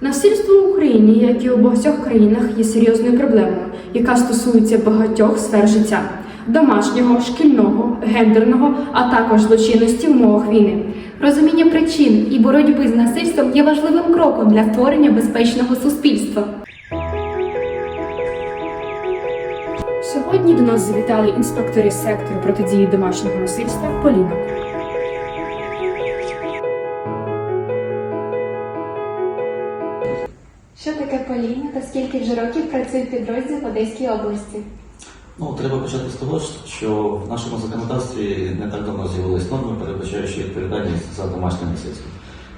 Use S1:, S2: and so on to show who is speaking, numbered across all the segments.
S1: Насильство в Україні, як і у багатьох країнах, є серйозною проблемою, яка стосується багатьох сфер життя домашнього, шкільного, гендерного, а також злочинності в умовах війни.
S2: Розуміння причин і боротьби з насильством є важливим кроком для створення безпечного суспільства.
S1: Сьогодні до нас завітали інспектори сектору протидії домашнього насильства Поліна.
S2: Що таке Поліна та скільки вже років працює підрозділ в Одеській області?
S3: Ну, треба почати з того, що в нашому законодавстві не так давно з'явились норми, передбачаючи відповідальність за домашнє насильство.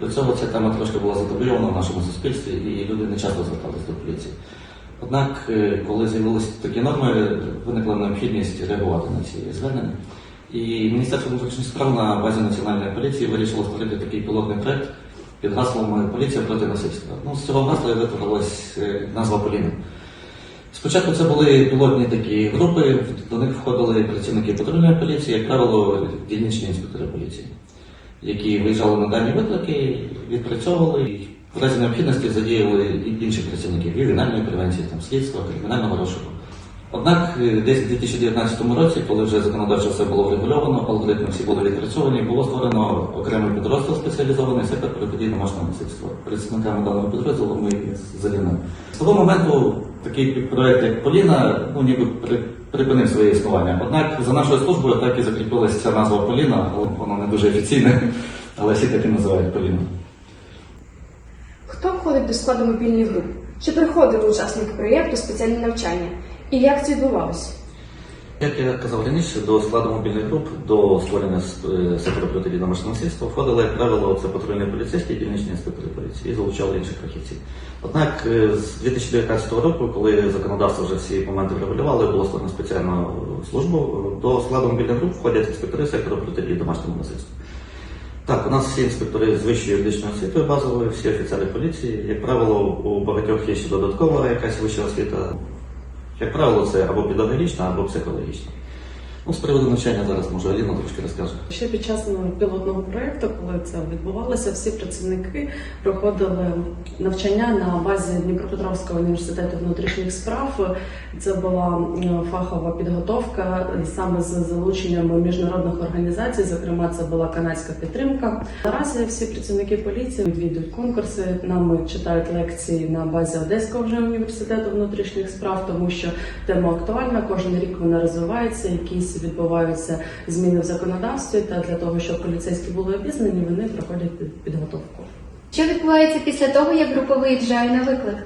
S3: До цього ця тема трошки була затабуйована в нашому суспільстві, і люди не часто зверталися до поліції. Однак, е, коли з'явилися такі норми, виникла необхідність реагувати на ці звернення. І Міністерство внутрішніх справ на базі національної поліції вирішило створити такий пілотний проект під гаслом Поліція проти насильства. Ну, з цього гасла і е, назва Поліна. Спочатку це були пілотні такі групи, до них входили працівники патрульної поліції, як правило, дільничні інспектори поліції, які виїжджали на дані виклики, відпрацьовували і в разі необхідності задіяли інших працівників ювенальної превенції, там, слідства, кримінального розшуку. Однак е, десь у 2019 році, коли вже законодавчо все було врегульовано, алгоритми всі були відпрацьовані, було створено окремий підрозділ спеціалізований сектор протидії домашнього насильства. Представниками даного підрозділу ми з Аліною. З того моменту такий проект, як Поліна, ну ніби при- припинив своє існування. Однак за нашою службою так і закріпилася ця назва Поліна, але вона не дуже офіційна, але всі таки називають Поліна.
S4: Хто входить до складу мобільних груп? Чи приходили учасники проєкту спеціальні навчання? І як це відбувалося?
S3: Як я казав раніше, до складу мобільних груп до створення е, сектору протидії домашнього насильства входили, як правило, це патрульні поліцейські, дільничні інспектори поліції і залучали інших фахівців. Однак е, з 2019 року, коли законодавство вже всі моменти врегулювали, було створено спеціальну службу. До складу мобільних груп входять інспектори сектору протидії домашнього насильства. Так, у нас всі інспектори з вищою юридичною освітою базовою, всі офіцери поліції. Як правило, у багатьох є ще додаткова якась вища освіта. Як правило, це або педагогічна, або психологічна. Ну, з приводу навчання зараз може Аліна трошки розкаже.
S5: Ще під час ну, пілотного проєкту, коли це відбувалося, всі працівники проходили навчання на базі Дніпропетровського університету внутрішніх справ. Це була е, фахова підготовка саме з залученням міжнародних організацій. Зокрема, це була канадська підтримка. Наразі всі працівники поліції відвідують конкурси. Нам читають лекції на базі Одеського вже університету внутрішніх справ, тому що тема актуальна. Кожен рік вона розвивається. Якісь відбуваються зміни в законодавстві. Та для того, щоб поліцейські були обізнані, вони проходять під- підготовку.
S2: Що відбувається після того, як група виїжджає на виклик?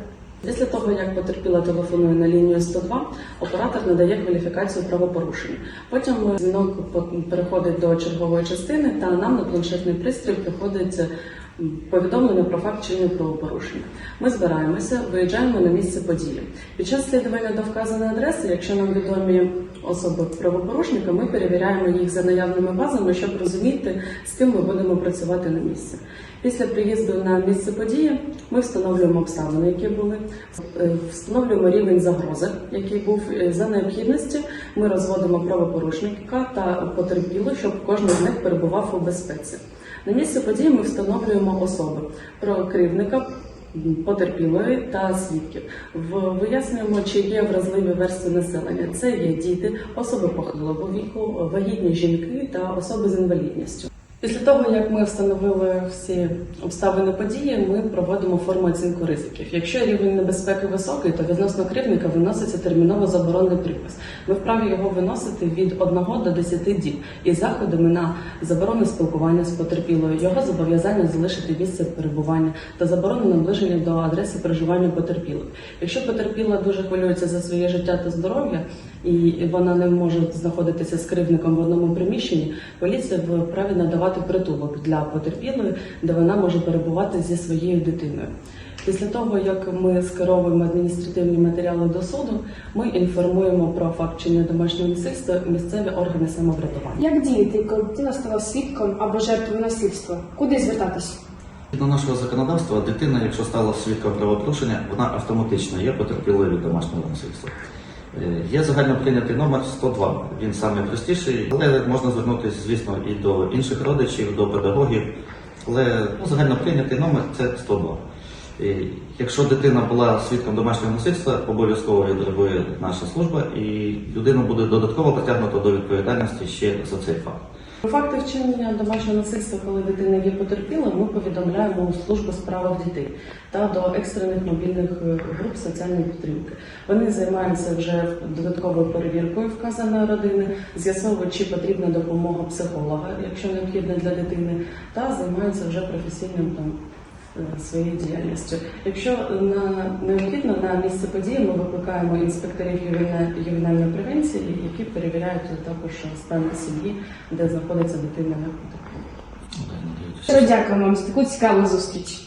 S5: Після того, як потерпіла телефонує на лінію 102, оператор надає кваліфікацію правопорушення. Потім дзвінок по- переходить до чергової частини, та нам на планшетний пристрій приходить повідомлення про факт чинення правопорушення. Ми збираємося, виїжджаємо на місце події. Під час слідування до вказаної адреси, якщо нам відомі особи правопорушника, ми перевіряємо їх за наявними базами, щоб розуміти, з ким ми будемо працювати на місці. Після приїзду на місце події ми встановлюємо обставини, які були, е, встановлюємо рівень загрози, який був Е, за необхідності. Ми розводимо правопорушника та потерпіло, щоб кожен з них перебував у безпеці. На місці події ми встановлюємо особи про керівника. Потерпілої та свідків вияснюємо, чи є вразливі верстви населення. Це є діти, особи похилого віку, вагітні жінки та особи з інвалідністю. Після того, як ми встановили всі обставини події, ми проводимо форму оцінку ризиків. Якщо рівень небезпеки високий, то відносно кривника виноситься терміново заборонний припис. Ми вправі його виносити від 1 до 10 діб із заходами на заборону спілкування з потерпілою, його зобов'язання залишити місце перебування та заборону наближення до адреси проживання потерпілих. Якщо потерпіла дуже хвилюється за своє життя та здоров'я, і вона не може знаходитися з кривником в одному приміщенні, поліція вправі надавати притулок для потерпілої, де вона може перебувати зі своєю дитиною. Після того, як ми скеровуємо адміністративні матеріали до суду, ми інформуємо про факт чинення домашнього насильства місцеві органи самоврядування.
S4: Як діяти, коли дитина стала свідком або жертвою насильства? Куди звертатись?
S3: До нашого законодавства дитина, якщо стала свідком правопорушення, вона автоматично є потерпілою від домашнього насильства. Е, Є загальноприйнятий номер 102. Він саме простіший, але можна звернутися, звісно, і до інших родичів, до педагогів. Але ну, загально прийнятий номер це 102. І Якщо дитина була свідком домашнього насильства, обов'язково відреагує наша служба, і людина буде додатково притягнута до відповідальності ще за цей факт.
S5: Факти вчинення домашнього насильства, коли дитина є потерпіла, ми повідомляємо у службу справах дітей та до екстрених мобільних е, груп соціальної підтримки. Вони займаються вже додатковою перевіркою вказаної родини, з'ясовують, чи потрібна допомога психолога, якщо необхідна для дитини, та займаються вже професійним там. Е, Своєю діяльністю. Якщо на необхідно на місце події, ми викликаємо інспекторів ювена- ювенальної превенції, які перевіряють також стан сім'ї, де знаходиться дитина на потерпілих.
S3: Ну, надають.
S4: Дякую вам за таку цікаву зустріч.